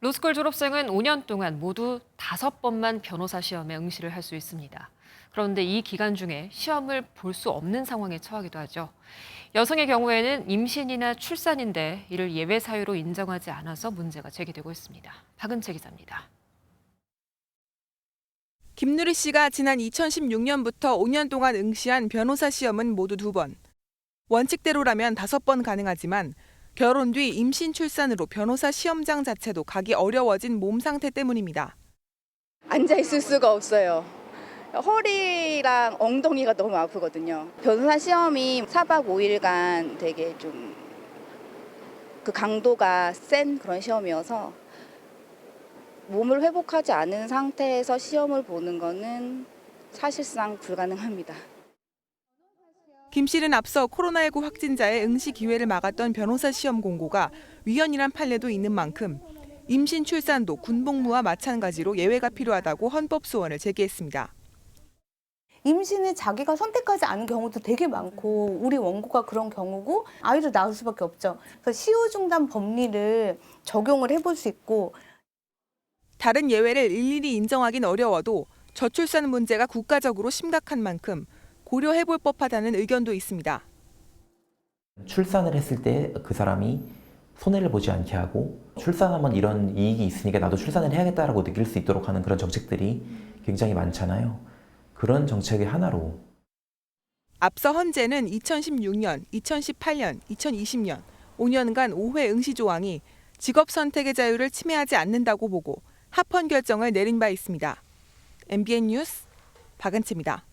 로스쿨 졸업생은 5년 동안 모두 5번만 변호사 시험에 응시를 할 수 있습니다. 그런데 이 기간 중에 시험을 볼 수 없는 상황에 처하기도 하죠. 여성의 경우에는 임신이나 출산인데 이를 예외 사유로 인정하지 않아서 문제가 제기되고 있습니다. 박은채 기자입니다. 김누리 씨가 지난 2016년부터 5년 동안 응시한 변호사 시험은 모두 두 번. 원칙대로라면 다섯 번 가능하지만 결혼 뒤 임신 출산으로 변호사 시험장 자체도 가기 어려워진 몸 상태 때문입니다. 앉아 있을 수가 없어요. 허리랑 엉덩이가 너무 아프거든요. 변호사 시험이 4박 5일간 되게 좀 그 강도가 센 그런 시험이어서 몸을 회복하지 않은 상태에서 시험을 보는 거는 사실상 불가능합니다. 김 씨는 앞서 코로나19 확진자의 응시 기회를 막았던 변호사 시험 공고가 위헌이란 판례도 있는 만큼 임신 출산도 군복무와 마찬가지로 예외가 필요하다고 헌법 소원을 제기했습니다. 임신을 자기가 선택하지 않은 경우도 되게 많고 우리 원고가 그런 경우고 아이를 낳을 수밖에 없죠. 그래서 시효 중단 법리를 적용을 해볼 수 있고 다른 예외를 일일이 인정하긴 어려워도 저출산 문제가 국가적으로 심각한 만큼 고려해 볼 법하다는 의견도 있습니다. 출산을 했을 때 그 사람이 손해를 보지 않게 하고 출산하면 이런 이익이 있으니까 나도 출산을 해야겠다라고 느낄 수 있도록 하는 그런 정책들이 굉장히 많잖아요. 그런 정책의 하나로 앞서 헌재는 2016년, 2018년, 2020년 5년간 5회 응시 조항이 직업 선택의 자유를 침해하지 않는다고 보고 합헌 결정을 내린 바 있습니다. MBN 뉴스 박은채입니다.